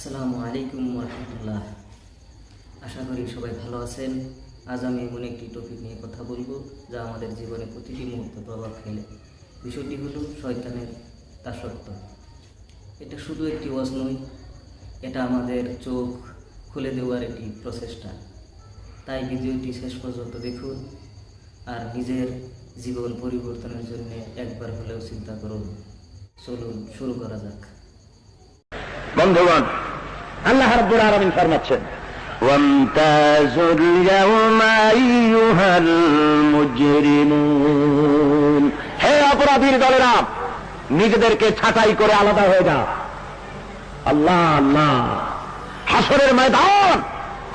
আসসালামু আলাইকুম রহমতুল্লাহ আশা করি সবাই ভালো আছেন। আজ আমি এমন একটি টপিক নিয়ে কথা বলব, যা আমাদের জীবনে প্রতিটি মুহূর্তে প্রভাব ফেলে। বিষয়টি হলো শয়তানের দাসত্ব। এটা শুধু একটি ওয়াজ নয়, এটা আমাদের চোখ খুলে দেওয়ার একটি প্রচেষ্টা। তাই ভিডিওটি শেষ পর্যন্ত দেখুন আর নিজের জীবন পরিবর্তনের জন্য একবার হলেও চিন্তা করুন। চলুন শুরু করা যাক। বন্ধুগণ আল্লাহ রাব্বুল আলামিন ফরমাচ্ছেন وامتازوا اليوم أيها المجرمون হে অপরাধীর দলেরা নিজেদেরকে ছাঁটাই করে আলাদা হয়ে যা আল্লাহ আল্লাহ হাসরের ময়দান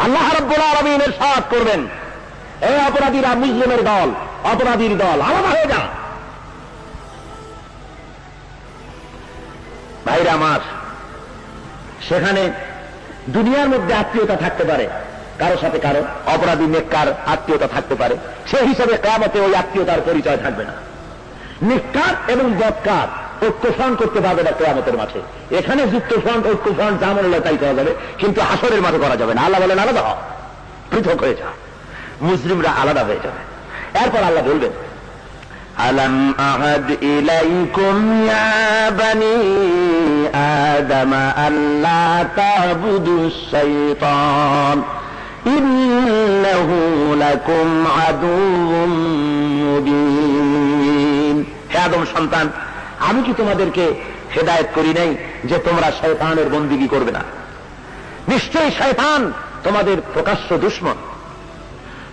আল্লাহ রাব্বুল আলামিনের সাথ করবেন হে অপরাধীরা মুসলিমের দল অপরাধীর দল আলাদা হয়ে যা ভাইরা আমার সেখানে দুনিয়ার মধ্যে আত্মীয়তা থাকতে পারে। কারও সাথে কারও অপরাধী নেককার আত্মীয়তা থাকতে পারে। সেই হিসাবে কেমতে ওই আত্মীয়তার পরিচয় থাকবে না। নিকার এবং বৎকার ঐক্য করতে পারবে না কেয়ামতের মাঠে। এখানে যুক্ত ফ্রন্ট ঐক্য ফ্রন্ট যা মনে তাই করা যাবে, কিন্তু হাসরের মাঠে করা যাবে না। আল্লাহ বলেন, আলাদা পৃথক হয়ে যা মুসলিমরা আলাদা হয়ে যাবে। এরপর আল্লাহ বলবেন ألم أعد إليكم يا بني آدم ألا تعبدوا الشيطان إنه لكم عدو مبين হে আদম সন্তান আমি কি তোমাদেরকে হেদায়েত করি নাই যে তোমরা শয়তানের বন্দিগি করবে না নিশ্চয়ই শয়তান তোমাদের প্রকাশ্য দুশ্মন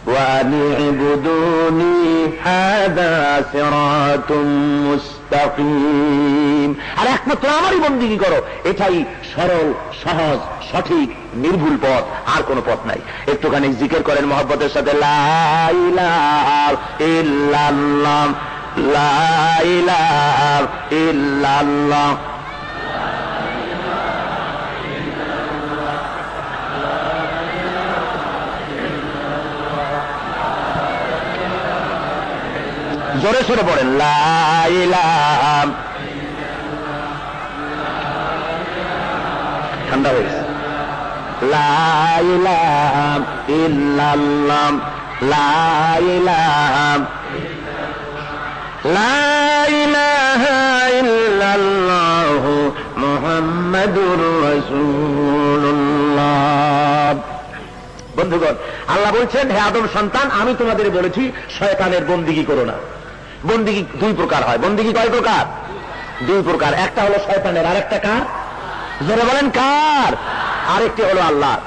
وأن اعبدوني هذا صراط মুস্তাকিম আর একমাত্র আমারই বন্দিগি করো এটাই সরল সহজ সঠিক নির্ভুল পথ আর কোন পথ নাই একটুখানি জিকির করেন মহব্বতের সাথে লাইলাহ ইল্লাল্লাহ লাইলাহ ইল্লাল্লাহ জোরে সরে পড়েন লাইলাম ঠান্ডা হয়েছে লাইলাম ইল্লাল্লাম লাইলাম ইল্লাল্লাহ মুহাম্মাদুর রাসূলুল্লাহ। বন্ধুগণ, আল্লাহ বলছেন, হে আদম সন্তান, আমি তোমাদের বলেছি, শয়তানের বন্দিগি করো না। বন্দিগি দুই প্রকার হয়। বন্দিগি কয় প্রকার? দুই প্রকার। একটা হলো শয়তানের, আরেকটা কার? জোরে বলেন, কার? আরেকটি হলো আল্লাহ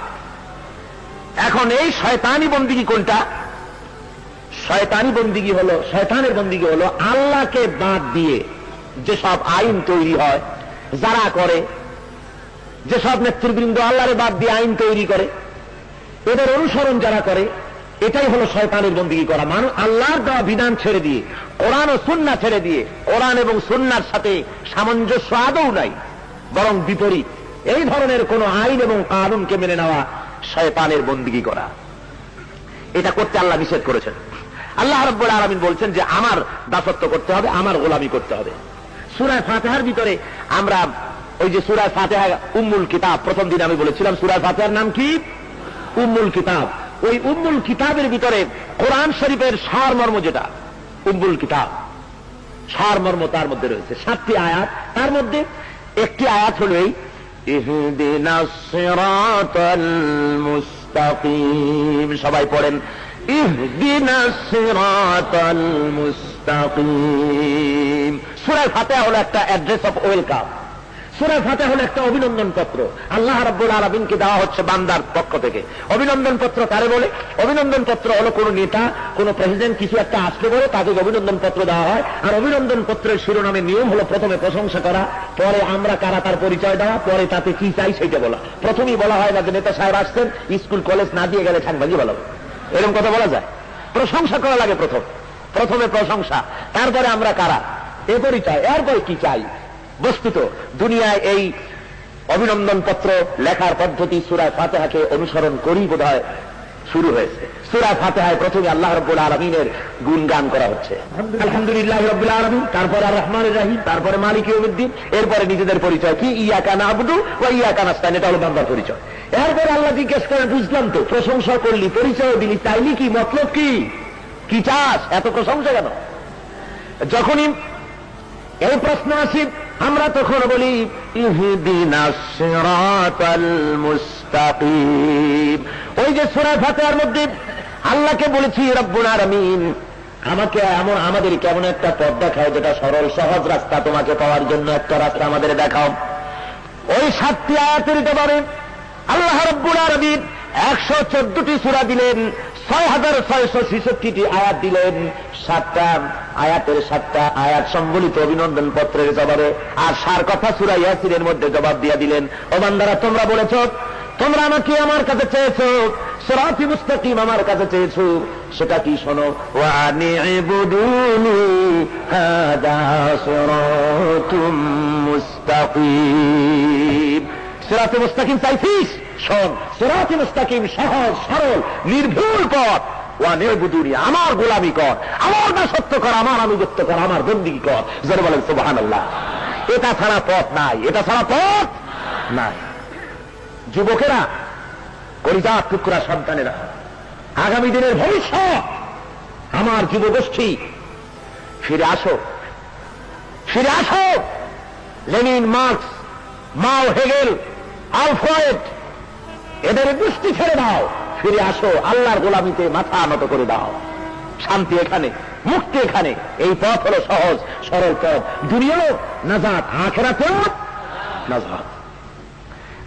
এখন এই শয়তানি বন্দিগি কোনটা? শয়তানি বন্দিগি হলো, শয়তানের বন্দিগি হলো আল্লাহকে বাদ দিয়ে যেসব আইন তৈরি হয়, যারা করে, যেসব নেতৃবৃন্দ আল্লাহরে বাদ দিয়ে আইন তৈরি করে, এদের অনুসরণ যারা করে এটাই হলো শয়তানের বন্দিগি করা। মানুষ আল্লাহর দেওয়া বিধান ছেড়ে দিয়ে, কোরআন ও সুন্না ছেড়ে দিয়ে, কোরআন এবং সুন্নার সাথে সামঞ্জস্য আদৌ নাই, বরং বিপরীত। এই ধরনের কোন আইন এবং কানুনকে মেনে নেওয়া শয়তানের বন্দিগি করা। এটা করতে আল্লাহ নিষেধ করেছেন। আল্লাহ রব্বুল আলমিন বলছেন যে, আমার দাসত্ব করতে হবে, আমার গোলামি করতে হবে। সুরায় ফাতেহার ভিতরে আমরা ওই যে সুরায় ফাতেহা উম্মুল কিতাব, প্রথম দিন আমি বলেছিলাম, সুরায় ফাতেহার নাম কি? উম্মুল কিতাব। ওই উম্মুল কিতাবের ভিতরে কোরআন শরীফের সারমর্ম যেটা, উম্মুল কিতাব। সারমর্ম তার মধ্যে রয়েছে। সাতটি আয়াত। তার মধ্যে একটি আয়াত হল এই মুস্তাকিম। সবাই পড়েন ইহদিনাস সিরাতাল মুস্তাকিম। সূরা ফাতিহা হলো একটা অ্যাড্রেস অফ ওয়েলকাম সুরা ফাতে হলো একটা অভিনন্দন পত্র। আল্লাহ রাব্বুল আলমিনকে দেওয়া হচ্ছে বান্দার পক্ষ থেকে। অভিনন্দন পত্র কারে বলে? অভিনন্দন পত্র হলো কোন নেতা, কোন প্রেসিডেন্ট কিছু একটা আসতে বলে তাদের অভিনন্দন পত্র দেওয়া হয়। আর অভিনন্দন পত্রের শিরোনামে নিয়ম হলো প্রথমে প্রশংসা করা, পরে আমরা কারা তার পরিচয় দেওয়া, পরে তাতে কি চাই সেটা বলা। প্রথমেই বলা হয় না যে নেতা সাহেব আসছেন, স্কুল, কলেজ না দিয়ে গেলে ঠাকবাজি বলা। এরকম কথা বলা যায়। প্রশংসা করা লাগে প্রথম। প্রথমে প্রশংসা, তারপরে আমরা কারা? এ পরিচয়, এরপরে কি চাই? বস্তুত দুনিয়ায় এই অভিনন্দন পত্র লেখার পদ্ধতি সুরায় ফাতেহাকে অনুসরণ করি বোধ শুরু হয়েছে। সুরা ফাতেহায় প্রথমে আল্লাহ রব্বুল আলমিনের গুণগান করা হচ্ছে। আলহামদুলিল্লাহ রব্বুল আলমিন, তারপরে আর রহমান রাহিম, তারপরে মালিক ইউমিদ্দিন এরপরে নিজেদের পরিচয় কি? ইয়া কানা আবদু ও ইয়া কানাস্তান এটা হলো বান্দার পরিচয়। এরপরে আল্লাহ জিজ্ঞেস করেন, বুঝলাম তো, প্রশংসা করলি, পরিচয় দিলি, তাইলি কি, মতলব কি? কি চাস? এত প্রশংসা কেন? যখনই এই প্রশ্ন আসি আমরা তখন বলি ওই যে সূরা ফাতিহার মধ্যে আল্লাহকে বলেছি, রব্বুল আলামিন, আমাকে এমন, আমাদের কেমন একটা পথ দেখাও যেটা সরল, সহজ রাস্তা তোমাকে পাওয়ার জন্য একটা রাস্তা আমাদের দেখাও। ওই সাতটি আয়াতের ব্যাপারে আল্লাহ রব্বুল আরবিন একশো চোদ্দটি সুরা দিলেন, ছয় হাজার ছয়শো ছেষট্টিটি আয়াত দিলেন, সাতটা আয়াতের সাতটা আয়াত সম্বলিত অভিনন্দন পত্রের জবাবে। আর সার কথা সুরা ইয়াসিনের মধ্যে জবাব দিয়ে দিলেন, ও বান্দারা, তোমরা বলেছ, তোমরা আমাকে আমার কাছে চেয়েছো সরাফি মুস্তাকিম আমার কাছে চেয়েছো, সেটা কি শোনো? মুস্তাকিম। সিরাতে মুস্তাকিম চাইছিস শোন, সিরাতে মুস্তাকিম সহজ, সরল, নির্ভুল পথ। আমার গোলামি কর, আমার দাসত্ব কর, আমার আনুগত্য কর, আমার বন্দিগি কর। যারা বলেন সুবাহান এটা ছাড়া পথ নাই, এটা ছাড়া পথ নাই। যুবকেরা কলিজা টুকরা সন্তানেরা, আগামী দিনের ভবিষ্যৎ, আমার যুবগোষ্ঠী, ফিরে আসো। ফিরে আসো। লেনিন, মার্কস, মাও হেগেল, আলফ্রয়েড, এদের দৃষ্টি ছেড়ে দাও। ফিরে আসো, আল্লাহর গোলামিতে মাথা নত করে দাও। শান্তি এখানে, মুক্তি এখানে। এই পথ হলো সহজ, সরল পথ। দুনিয়াও নাজাত, আখেরাতেও নাজাত।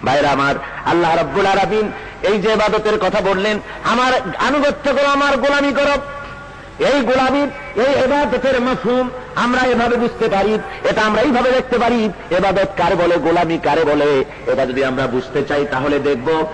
ভাইরা আমার, আল্লাহ রব্বুল আরাবিন এই যে ইবাদতের কথা বললেন, আমার আনুগত্য করো, আমার গোলামি করো। এই গোলামির এই এবাদতের মাসুম আমরা এভাবে বুঝতে পারি, এটা আমরা এইভাবে দেখতে পারি। এবাদত কার বলে, গোলামি কারে বলে? এটা যদি আমরা বুঝতে চাই, তাহলে দেখব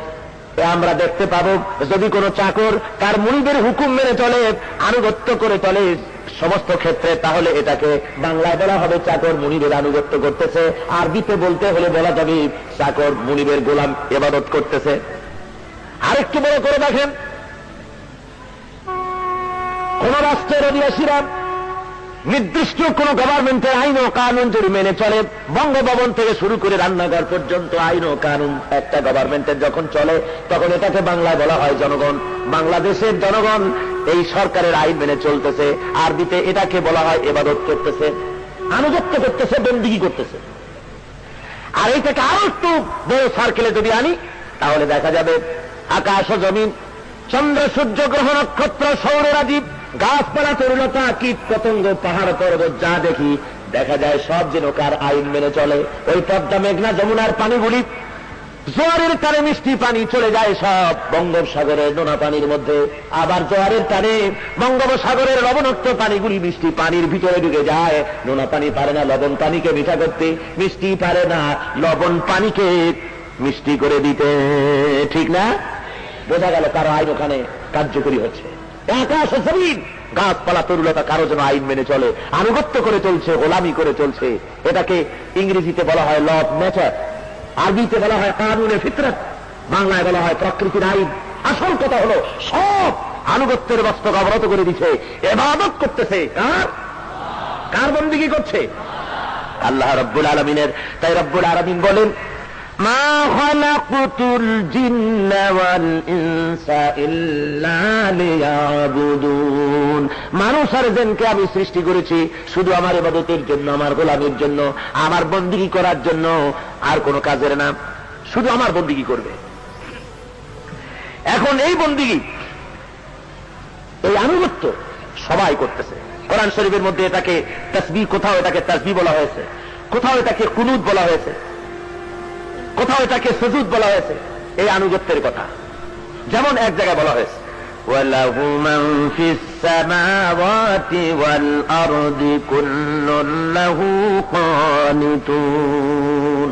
আমরা দেখতে পাবো যদি কোনো চাকর তার মুনিদের হুকুম মেনে চলে, আনুগত্য করে চলে সমস্ত ক্ষেত্রে, তাহলে এটাকে বাংলায় বলা হবে চাকর মুনিবের আনুগত্য করতেছে। আরবিতে বলতে হলে বলা যাবে চাকর মুনিবের গোলাম এবাদত করতেছে। আরেকটু বড় করে দেখেন। কোন রাষ্ট্রের অধিবাসীরা নির্দিষ্ট কোন গভর্নমেন্টের আইন ও কানুন যদি মেনে চলে, বঙ্গভবন থেকে শুরু করে রান্নাঘর পর্যন্ত আইন ও কানুন একটা গভর্নমেন্টের যখন চলে, তখন এটাকে বাংলায় বলা হয় জনগণ। বাংলাদেশের জনগণ এই সরকারের আইন মেনে চলতেছে, আরবিতে এটাকে বলা হয় এবাদত করতেছে, আনুগত্য করতেছে, বন্দিগি করতেছে। আর এইটাকে আরও একটু বড় সার্কেলে যদি আনি, তাহলে দেখা যাবে আকাশ ও জমিন, চন্দ্র, সূর্য, গ্রহ, নক্ষত্র সৌররাজীব গাছপালা তরুলতা কীট পতঙ্গ পাহাড় পর্বত, যা দেখি, দেখা যায় সব যেন কার আইন মেনে চলে। ওই পদ্মা, মেঘনা, যমুনার পানিগুলি, জোয়ারের টানে মিষ্টি পানি চলে যায় সব। বঙ্গোপসাগরের নোনা পানির মধ্যে, আবার জোয়ারের টানে বঙ্গোপসাগরের লবণাক্ত পানিগুলি মিষ্টি পানির ভিতরে ঢুকে যায়। নোনা পানি পারে না, লবণ পানিকে মিঠা করতে, মিষ্টি পারে না, লবণ পানিকে মিষ্টি করে দিতে। ঠিক না? বোঝা গেল কারও আইন ওখানে কার্যকরী হচ্ছে। আকাশ জমিন। গাছপালা তরুলতা কারও যেন আইন মেনে চলে, আনুগত্য করে চলছে, গোলামি করে চলছে। এটাকে ইংরেজিতে বলা হয় ল অফ নেচার আরবিতে বলা হয় কানুনে ফিতরত, বাংলায় বলা হয় প্রকৃতির আইন। আসল কথা হলো, সব আনুগত্যের বস্ত্র অবরত করে দিছে, এবাদত করতেছে। কার? কার বন্দিগি করছে? আল্লাহ রব্বুল আলমিনের। তাই রব্বুল আলমিন বলেন খালাকুতুল জিন্না ওয়াল ইনসা ইল্লা লিয়াবুদুন। মানুষ আর জিনকে আমি সৃষ্টি করেছি শুধু আমার ইবাদতের জন্য, আমার গোলামির জন্য, আমার বন্দিগি করার জন্য, আর কোনো কাজের না। শুধু আমার বন্দিগি করবে। এখন এই বন্দিগি, এই আনুগত্য সবাই করতেছে। কোরআন শরীফের মধ্যে এটাকে তসবি, কোথাও এটাকে তসবি বলা হয়েছে, কোথাও এটাকে কুনুদ বলা হয়েছে। কোথাও এটাকে সজুদ বলা হয়েছে এই আনুগত্যের কথা যেমন এক জায়গায় বলা হয়েছে وله من في السماوات والأرض كل له قانتون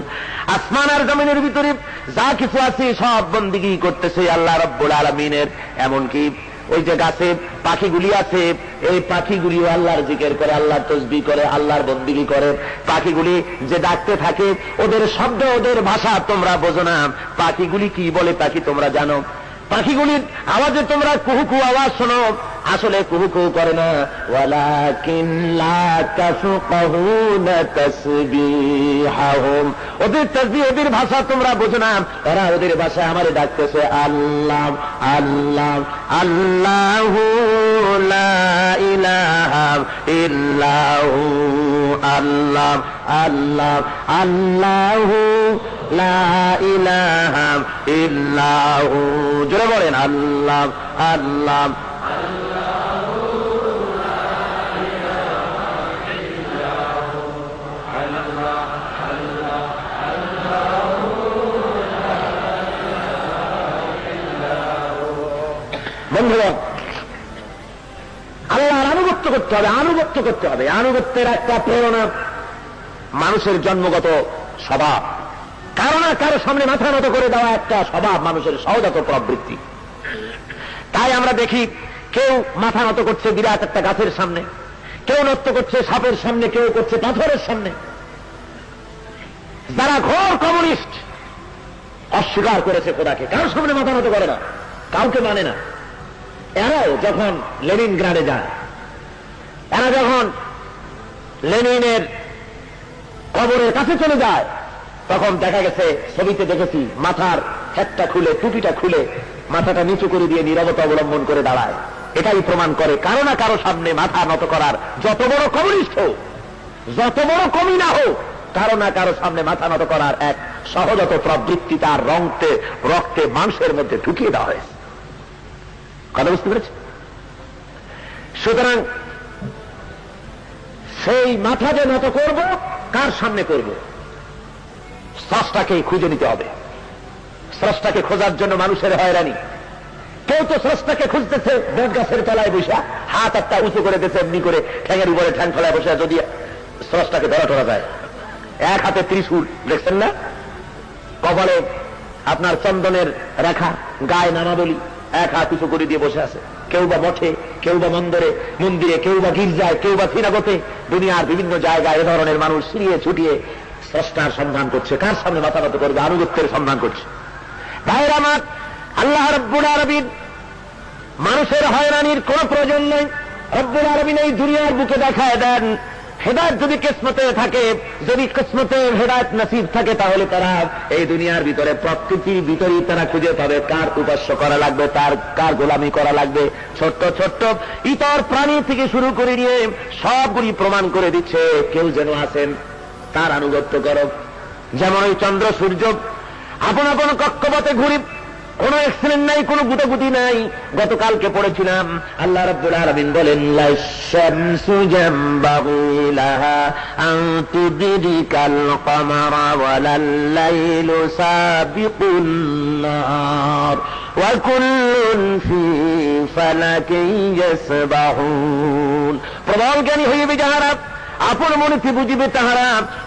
আসমান আর জমিনের ভিতরে যা কিছু আছে সব বন্দিগি করতেছে আল্লাহ রব্বুল আলমিনের এমনকি ওই যে গাছে পাখিগুলি আছে, এই পাখিগুলিও আল্লাহর জিকের করে, আল্লাহর তসবি করে, আল্লাহর বন্দিগি করে। পাখিগুলি যে ডাকতে থাকে, ওদের শব্দ, ওদের ভাষা তোমরা বোঝো না। পাখিগুলি কি বলে পাখি তোমরা জানো? পাখিগুলির আওয়াজে তোমরা কুহু আওয়াজ শোনো। আসলে কুহু কুহু করে না। ওয়ালাকিন লা তাফকাহুনা তাসবিহাহুম। ওদের তাসবিহ, ওদের ভাষা তোমরা বোঝো না। তারা ওদের ভাষায় আমারে ডাকতেছে, আল্লাহ আল্লাহ, আল্লাহু আল্লাহ আল্লাহ, আল্লাহু ইলাহা ইল্লাহু। জোরে বলেন, আল্লাহ আল্লাহ করতে হবে, আনুগত্য করতে হবে। আনুগত্যের একটা প্রেরণা মানুষের জন্মগত স্বভাব। কারও না কারও সামনে মাথা নত করে দেওয়া একটা স্বভাব মানুষের সহজাত প্রবৃত্তি। তাই আমরা দেখি, কেউ মাথা নত করছে বিরাট একটা গাছের সামনে, কেউ নত করছে সাপের সামনে, কেউ করছে পাথরের সামনে। যারা ঘোর কমিউনিস্ট, অস্বীকার করেছে খোদাকে কারোর সামনে মাথা নত করে না, কাউকে মানে না। এরাও যখন লেনিন গ্রাডে যায় এরা যখন লেনিনের কবরের কাছে চলে যায়, তখন দেখা গেছে, ছবিতে দেখেছি, মাথার হ্যাটটা খুলে, টুপিটা খুলে, মাথাটা নিচু করে দিয়ে নিরবতা অবলম্বন করে দাঁড়ায়। এটাই প্রমাণ করে কারও না কারও সামনে মাথা নত করার যত বড় কমিউনিস্ট হোক, যত বড় কমি না হোক, কারও না কারও সামনে মাথা নত করার এক সহজত প্রবৃত্তি তার রক্তে রক্তে মাংসের মধ্যে ঢুকিয়ে দেওয়া হয়েছে। কথা বুঝতে পেরেছি সুতরাং সেই মাথা যে নত করব, কার সামনে করব? স্রষ্টাকে খুঁজে নিতে হবে। স্রষ্টাকে খোঁজার জন্য মানুষের হয়রানি। কেউ তো স্রষ্টাকে খুঁজতেছে বট গাছের তলায় বসে, হাত একটা উঁচু করে দিতেছে এমনি করে ঠ্যাঙের উপরে ঠ্যাং ফেলায় বসে, যদি স্রষ্টাকে ধরা টরা যায়। এক হাতে ত্রিশূল, দেখছেন না? কপালে আপনার চন্দনের রেখা, গায়ে নামাবলি এক হাত উঁচু করে দিয়ে বসে আছে। কেউ বা মঠে কেউ বা মন্দিরে মন্দিরে কেউ বা গির্জায় কেউ বা ফিরাগতে দুনিয়ার বিভিন্ন জায়গায় এ ধরনের মানুষ ছিঁড়িয়ে ছুটিয়ে স্রষ্টার সন্ধান করছে। কার সামনে মাথা নত করবে? আনুগত্যের সন্ধান করছে। ভাইয়ের আমার, আল্লাহ রব্বুল আরবিন মানুষের হয়রানির কোন প্রয়োজন নেই। রব্বুল আরবিন এই দুনিয়ার বুকে দেখায় দেন। হেদায়ত যদি কিসমতে থাকে, যদি কিসমতে হেদায়ত নসিব থাকে, তাহলে তারা এই দুনিয়ার ভিতরে, প্রকৃতির ভিতরেই তারা খুঁজে পাবে কার উপাস্য করা লাগবে, তার কার গোলামি করা লাগবে। ছোট্ট ছোট্ট, ইতর প্রাণী থেকে শুরু করে নিয়ে সবগুলি প্রমাণ করে দিচ্ছে, কেউ যেন আছেন, তার আনুগত্য করো। যেমন ওই চন্দ্র সূর্য, আপন আপন কক্ষপথে ঘুরি কোন অ্যাক্সিডেন্ট নাই, কোন গুটাগুটি নাই। গতকালকে পড়েছিলাম, আল্লাহ রাব্বুল আলামিন বলেন প্রবল জ্ঞানী হইবে যাহারা আপন মনেতে বুঝিবে তাহারা?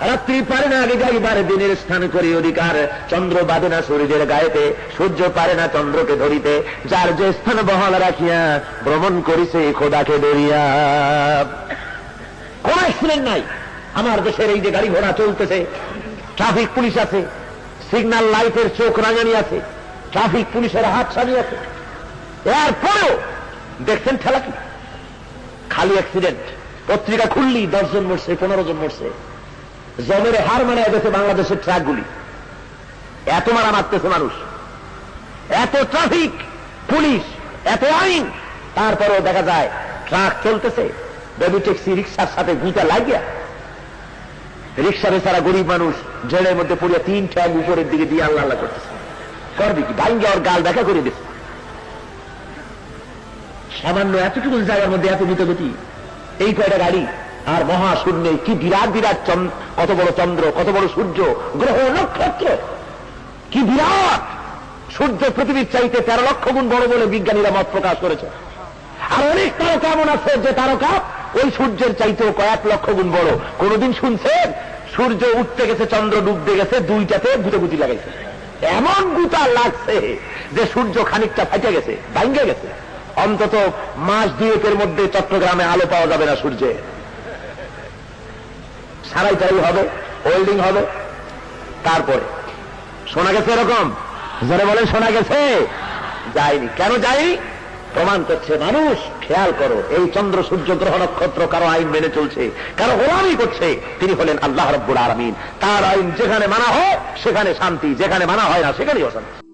রাত্রি পারে না, আগে যাইবার দিনের স্থান করি অধিকার। চন্দ্র বাঁধে না সূর্যের গায়েতে, সূর্য পারে না চন্দ্রকে ধরিতে। যার যে স্থান বহাল রাখিয়া, ভ্রমণ করিছে খোদাকে ধরিয়া। কোন অ্যাক্সিডেন্ট নাই। আমার দেশের এই যে গাড়ি ঘোড়া চলতেছে ট্রাফিক পুলিশ আছে সিগন্যাল লাইটের চোখ রাঙানি আছে ট্রাফিক পুলিশের হাত সারি আছে। এরপরেও দেখছেন ঠেলা কি খালি অ্যাক্সিডেন্ট পত্রিকা খুললি, দশজন মরছে, পনেরো জন মরছে। জমের হার মানে গেছে বাংলাদেশের ট্রাকগুলি এত মারা মারতেছে মানুষ। এত ট্রাফিক পুলিশ, এত আইন। তারপরেও দেখা যায় ট্রাক চলতেছে। বেবি ট্যাক্সি রিক্সার সাথে গুঁতা লাগিয়া। রিক্সা বেচারা গরিব মানুষ জেলের মধ্যে পড়িয়া তিন ট্যাগ উপরের দিকে দিয়ে আল্লাহ আল্লাহ করতেছে। করবি কি? ভাঙ্গে ওর গাল, দেখা করে দিচ্ছে সামান্য এতটুকু জায়গার মধ্যে এত দ্রুতগতি এই কয়টা গাড়ি? আর মহাশূন্যে কি বিরাট বিরাট কত বড় চন্দ্র, কত বড় সূর্য, গ্রহ, নক্ষত্র? কি বিরাট! সূর্য পৃথিবীর চাইতে তেরো লক্ষ গুণ বড় বলে বিজ্ঞানীরা মত প্রকাশ করেছে। আর অনেক তারকা এমন আছে যে তারকা ওই সূর্যের চাইতেও কয়েক লক্ষ গুণ বড়। কোনদিন শুনছেন? সূর্য উঠতে গেছে, চন্দ্র ডুবতে গেছে, দুইটাতে গুটি লাগাইছে। এমন গুতা লাগছে যে সূর্য খানিকটা ফাইটে গেছে ভাঙ্গে গেছে। অন্তত মাস দুয়েকের মধ্যে চট্টগ্রামে আলো পাওয়া যাবে না সূর্যে। সারাই টারাই হবে, হোল্ডিং হবে। তারপরে, শোনা গেছে এরকম? যারা বলেন শোনা গেছে। যায়নি। কেন যায়নি? প্রমাণ করছে, মানুষ, খেয়াল করো, এই চন্দ্র সূর্য গ্রহ নক্ষত্র কারও আইন মেনে চলছে, কারও গোলামি করছে। তিনি হলেন আল্লাহ রব্বুল আলমিন। তার আইন যেখানে মানা হয়, সেখানে শান্তি, যেখানে মানা হয় না, সেখানেই অশান্তি।